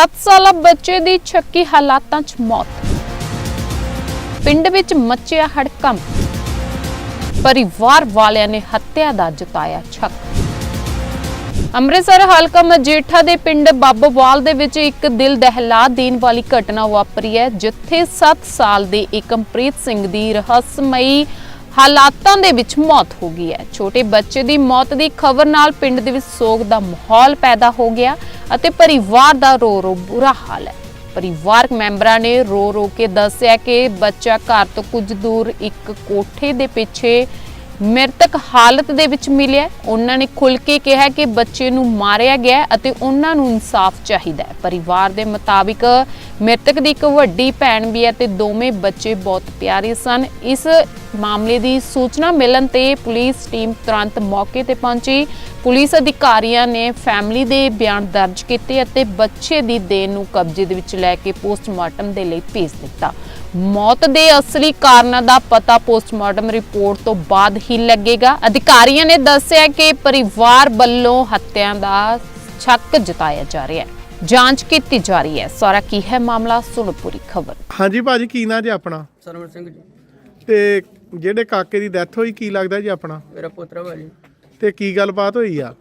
7 ਸਾਲਾ ਬੱਚੇ ਦੀ ਛੱਕੀ ਹਾਲਾਤਾਂ 'ਚ ਮੌਤ। ਪਿੰਡ ਵਿੱਚ ਮੱਚਿਆ ਹੜਕੰਪ। ਪਰਿਵਾਰ ਵਾਲਿਆਂ ਨੇ ਹੱਤਿਆ ਦਾ ਜਤਾਇਆ ਛੱਕ। ਅੰਮ੍ਰਿਤਸਰ ਹਲਕਾ ਮਜੀਠਾ ਦੇ ਪਿੰਡ ਬੱਬਵਾਲ ਦੇ ਵਿੱਚ ਇੱਕ ਦਿਲ ਦਹਿਲਾ ਦੇਣ ਵਾਲੀ ਘਟਨਾ ਵਾਪਰੀ ਹੈ, ਜਿੱਥੇ 7 ਸਾਲ ਦੇ ਏਕਮਪ੍ਰੀਤ ਸਿੰਘ ਦੀ ਰਹੱਸਮਈ ਹਾਲਾਤਾਂ ਦੇ ਵਿੱਚ ਮੌਤ ਹੋ ਗਈ ਹੈ। ਛੋਟੇ ਬੱਚੇ ਦੀ ਮੌਤ ਦੀ ਖਬਰ ਨਾਲ ਪਿੰਡ ਦੇ ਵਿੱਚ ਸੋਗ ਦਾ ਮਾਹੌਲ ਪੈਦਾ ਹੋ ਗਿਆ ਅਤੇ ਪਰਿਵਾਰ ਦਾ ਰੋ ਰੋ ਬੁਰਾ ਹਾਲ ਹੈ। ਪਰਿਵਾਰਕ ਮੈਂਬਰਾਂ ਨੇ ਰੋ ਰੋ ਕੇ ਦੱਸਿਆ ਕਿ ਬੱਚਾ ਘਰ ਤੋਂ ਕੁਝ ਦੂਰ ਇੱਕ ਕੋਠੇ ਦੇ ਪਿੱਛੇ ਮ੍ਰਿਤਕ ਹਾਲਤ ਦੇ ਵਿੱਚ ਮਿਲਿਆ ਉਹਨਾਂ ਨੇ ਖੁੱਲ ਕੇ ਕਿਹਾ ਕਿ ਬੱਚੇ ਨੂੰ ਮਾਰਿਆ ਗਿਆ ਅਤੇ ਉਹਨਾਂ ਨੂੰ ਇਨਸਾਫ ਚਾਹੀਦਾ ਹੈ। ਪਰਿਵਾਰ ਦੇ ਮੁਤਾਬਿਕ ਮ੍ਰਿਤਕ ਦੀ ਇੱਕ ਵੱਡੀ ਭੈਣ ਵੀ ਹੈ ਤੇ ਦੋਵੇਂ ਬੱਚੇ ਬਹੁਤ ਪਿਆਰੇ ਸਨ। ਇਸ ਮਾਮਲੇ ਦੀ ਸੂਚਨਾ ਮਿਲਣ ਤੇ ਪੁਲਿਸ ਟੀਮ ਤੁਰੰਤ ਮੌਕੇ ਤੇ ਪਹੁੰਚੀ। ਪੁਲਿਸ ਅਧਿਕਾਰੀਆਂ ਨੇ ਫੈਮਿਲੀ ਦੇ ਬਿਆਨ ਦਰਜ ਕੀਤੇ ਅਤੇ ਬੱਚੇ ਦੀ ਦੇਹ ਨੂੰ ਕਬਜ਼ੇ ਦੇ ਵਿੱਚ ਲੈ ਕੇ ਪੋਸਟਮਾਰਟਮ ਦੇ ਲਈ ਭੇਜ ਦਿੱਤਾ। ਮੌਤ ਦੇ ਅਸਲੀ ਕਾਰਨਾਂ ਦਾ ਪਤਾ ਪੋਸਟਮਾਰਟਮ ਰਿਪੋਰਟ ਤੋਂ ਬਾਅਦ ਹੀ ਲੱਗੇਗਾ। ਅਧਿਕਾਰੀਆਂ ਨੇ ਦੱਸਿਆ ਕਿ ਪਰਿਵਾਰ ਵੱਲੋਂ ਹੱਤਿਆ ਦਾ ਸ਼ੱਕ ਜਤਾਇਆ ਜਾ ਰਿਹਾ ਹੈ। ਜਾਂਚ ਕੀਤੀ ਜਾ ਰਹੀ ਹੈ। ਸਾਰਾ ਕੀ ਹੈ ਮਾਮਲਾ ਸੁਣੋ ਪੂਰੀ ਖਬਰ। ਹਾਂਜੀ ਭਾਜੀ ਕੀ ਨਾਂ ਜੀ ਆਪਣਾ? ਸਰਵਣ ਸਿੰਘ ਜੀ। ਤੇ ਜਿਹੜੇ ਕਾਕੇ ਦੀ ਡੈਥ ਹੋਈ ਕੀ ਲੱਗਦਾ ਜੀ ਆਪਣਾ? ਮੇਰਾ ਪੁੱਤਰ ਵਾ ਜੀ। ਤੇ ਕੀ ਗੱਲਬਾਤ ਹੋਈ ਆ?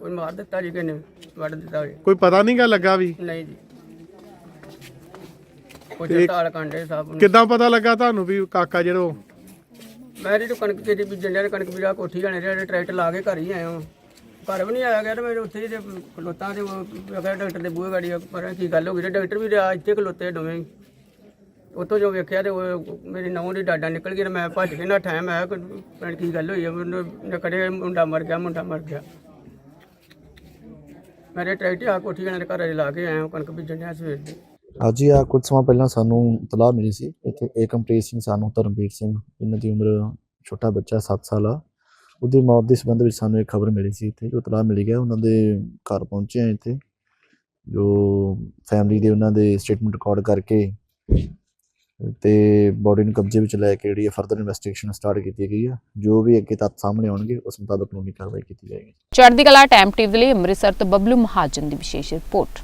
ਕੋਈ ਮਾਰ ਦਿੱਤਾ ਜੀ ਕਿਨੇ ਵੱਢ ਦਿੱਤਾ ਜੀ। ਕੋਈ ਪਤਾ ਨਹੀਂਗਾ ਲੱਗਾ ਵੀ? ਨਹੀਂ ਜੀ। ਤੇ- ਕਾਂਡੇ ਸਾਹਿਬ ਨੂੰ। ਕਿੱਦਾਂ ਪਤਾ ਲੱਗਾ ਤੁਹਾਨੂੰ ਵੀ ਕਾਕਾ ਜਿਹੜੋ ਮੈਂ ਜਿਹੜੀ ਕਣਕ ਤੇਰੀ ਬੀਜਣ ਡਿਆ ਤੇ ਕਣਕ ਵੀਰਾ ਕੋਠੀ ਜਾਣੇ ਰਿਹਾ ਟਰੈਕਟਰ ਲਾ ਕੇ ਘਰ ਹੀ ਆਇਆ ਹਾਂ। ਘਰ ਵੀ ਨਹੀਂ ਆਇਆ ਗਿਆ ਤੇ ਮੈਂ ਉੱਥੇ ਜੇ ਖਲੋਤਾ ਤੇ ਉਹ ਅਗਰ ਡਾਕਟਰ ਦੇ ਬੂਹੇ ਗਾੜੀ ਪਰ ਕੀ ਗੱਲ ਹੋ ਗਈ ਤੇ ਡਾਕਟਰ ਵੀ ਰਿਹਾ ਇੱਥੇ ਖਲੋਤੇ ਦੋਵੇਂ ਹੀ। ਉੱਥੋਂ ਜੋ ਵੇਖਿਆ ਤੇ ਉਹ ਮੇਰੀ ਨੌਂ ਦੀ ਡਾਡਾ ਨਿਕਲ ਗਈ ਤੇ ਮੈਂ ਭੱਜ ਕੇ ਨੱਠਾ ਮੈਂ ਕਿਹਾ ਕੀ ਗੱਲ ਹੋਈ ਆ ਮੈਨੂੰ ਨਕੜੇ ਮੁੰਡਾ ਮਰ ਗਿਆ ਮੁੰਡਾ ਮਰ ਗਿਆ। ਮੇਰੇ ਟਰੈਕਟਰ ਆ ਕੋਠੀ ਜਾਣੇ ਦੇ ਘਰ ਲਾ ਕੇ ਆਇਆ ਕਣਕ ਬੀਜਣ ਡਿਆ ਸਵੇਰ ਦੀ। ਅੱਜ ਹੀ ਆ, ਕੁਝ ਸਮਾਂ ਪਹਿਲਾਂ ਸਾਨੂੰ ਇਤਲਾਹ ਮਿਲੀ ਸੀ, ਇੱਥੇ ਏਕਮਪ੍ਰੀਤ ਸਿੰਘ, ਸਾਨੂੰ ਧਰਮਵੀਰ ਸਿੰਘ, ਇਹਨਾਂ ਦੀ ਉਮਰ ਛੋਟਾ ਬੱਚਾ 7 ਸਾਲ ਆ। ਉਹਦੀ ਮੌਤ ਦੇ ਸੰਬੰਧ ਵਿੱਚ ਸਾਨੂੰ ਇੱਕ ਖਬਰ ਮਿਲੀ ਸੀ ਇੱਥੇ, ਜੋ ਇਤਲਾਹ ਮਿਲੀ ਗਿਆ ਉਹਨਾਂ ਦੇ ਘਰ ਪਹੁੰਚੇ ਆ ਇੱਥੇ, ਜੋ ਫੈਮਿਲੀ ਦੇ ਉਹਨਾਂ ਦੇ ਸਟੇਟਮੈਂਟ ਰਿਕਾਰਡ ਕਰਕੇ ਤੇ ਬੋਡੀ ਨੂੰ ਕਬਜ਼ੇ ਵਿੱਚ ਲੈ ਕੇ ਜਿਹੜੀ ਫਰਦਰ ਇਨਵੈਸਟੀਗੇਸ਼ਨ ਸਟਾਰਟ ਕੀਤੀ ਗਈ ਆ। ਜੋ ਵੀ ਅੱਗੇ ਤੱਥ ਸਾਹਮਣੇ ਆਉਣਗੇ, ਉਸ ਮੁਤਾਬਕ ਕਾਨੂੰਨੀ ਕਾਰਵਾਈ ਕੀਤੀ ਜਾਏਗੀ। ਚੜ੍ਹਦੀ ਕਲਾ ਟਾਈਮ ਟੀਵੀ ਦੇ ਲਈ ਅੰਮ੍ਰਿਤਸਰ ਤੋਂ ਬਬਲੂ ਮਹਾਜਨ ਦੀ ਵਿਸ਼ੇਸ਼ report.